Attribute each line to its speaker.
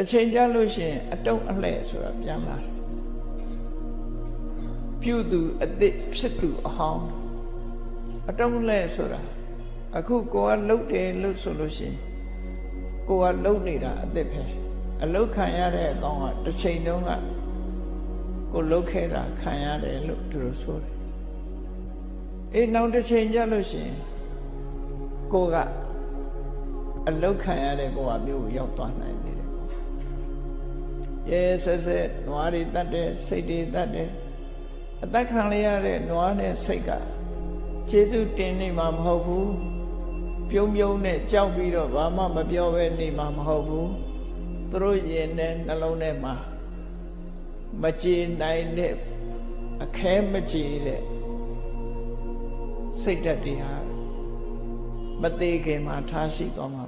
Speaker 1: တစ်ချိန်ကြာလို့ရှိရင်အတုံးအလှဲ့ဆိုတာပြန်လာတယ်ပြုသူအသစ်ဖြစ်သူအဟောင်းအတုံးအလှဲ့ဆိုတာအခုကိုကလှုပ်တယ်လို့ဆိုလို့ရှိရင်ကိုကလှုပ်နေတာအသစ်ပဲအလုတ်ခံရတဲ့အကောင်ကတစ်ချိန်တုန်းကကိုလှုပ်ခဲ့တာခံရတယ်လို့သူတို့ဆိုတယ်အေးနောက်တစ်ချိန်ကြာလို့ရှိရင်ကိုကအလုတ်ခံရတဲ့ဘဝမျိုးကိုရောက်သွားနိုင်တယ် ရဲဆက်ဆက်နွားတွေတတ်တယ်စိတ်တွေတတ်တယ်အသက်ခံရရတဲ့နွားနဲ့စိတ်ကကျေစုတင်နေမှာမဟုတ်ဘူးပြုံးပြုံးနဲ့ကြောက်ပြီးတော့ဘာမှမပြောဘဲနေမှာမဟုတ်ဘူးသူတို့ရင်နဲ့နှလုံးထဲမှာမကြေနိုင်တဲ့အခဲမကြေတဲ့စိတ်ဓာတ်တွေဟာမသေးခင်မှာထားရှိသွားမှာ